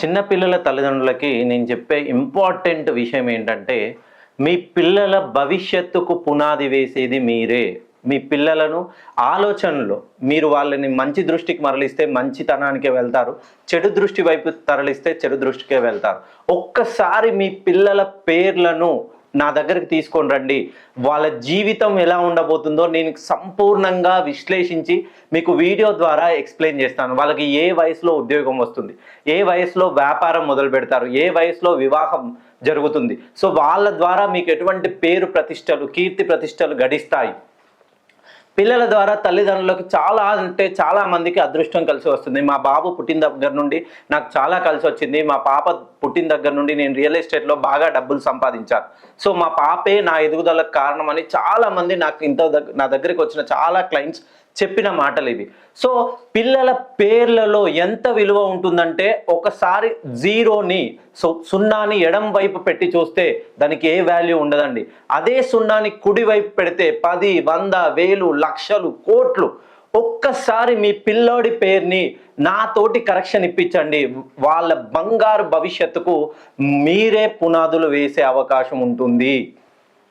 చిన్నపిల్లల తల్లిదండ్రులకి నేను చెప్పే ఇంపార్టెంట్ విషయం ఏంటంటే మీ పిల్లల భవిష్యత్తుకు పునాది వేసేది మీరే. మీ పిల్లలను ఆలోచనలో మీరు వాళ్ళని మంచి దృష్టికి మరలిస్తే మంచితనానికే వెళ్తారు చెడు దృష్టి వైపు తరలిస్తే చెడు దృష్టికే వెళ్తారు. ఒక్కసారి మీ పిల్లల పేర్లను నా దగ్గరికి తీసుకొని రండి. వాళ్ళ జీవితం ఎలా ఉండబోతుందో నేను సంపూర్ణంగా విశ్లేషించి మీకు వీడియో ద్వారా ఎక్స్ప్లెయిన్ చేస్తాను. వాళ్ళకి ఏ వయసులో ఉద్యోగం వస్తుంది? ఏ వయసులో వ్యాపారం మొదలు పెడతారు? ఏ వయసులో వివాహం జరుగుతుంది? సో వాళ్ళ ద్వారా మీకు ఎటువంటి పేరు ప్రతిష్టలు కీర్తి ప్రతిష్టలు గడిస్తాయి? పిల్లల ద్వారా తల్లిదండ్రులకు చాలా అంటే చాలా మందికి అదృష్టం కలిసి వస్తుంది. మా బాబు పుట్టిన దగ్గర నుండి నాకు చాలా కలిసి వచ్చింది. మా పాప పుట్టిన దగ్గర నుండి నేను రియల్ ఎస్టేట్లో బాగా డబ్బులు సంపాదించాను. సో మా పాపే నా ఎదుగుదలకు కారణం అని చాలా మంది నాకు ఇంత నా దగ్గరికి వచ్చిన చాలా క్లయింట్స్ చెప్పిన మాటలు ఇవి. సో పిల్లల పేర్లలో ఎంత విలువ ఉంటుందంటే ఒకసారి జీరోని సో సున్నాని ఎడం వైపు పెట్టి చూస్తే దానికి ఏ వాల్యూ ఉండదండి. అదే సున్నాని కుడి వైపు పెడితే పది వంద వేలు లక్షలు కోట్లు. ఒక్కసారి మీ పిల్లోడి పేరుని నాతోటి కరెక్షన్ ఇప్పించండి. వాళ్ళ బంగారు భవిష్యత్తుకు మీరే పునాదులు వేసే అవకాశం ఉంటుంది.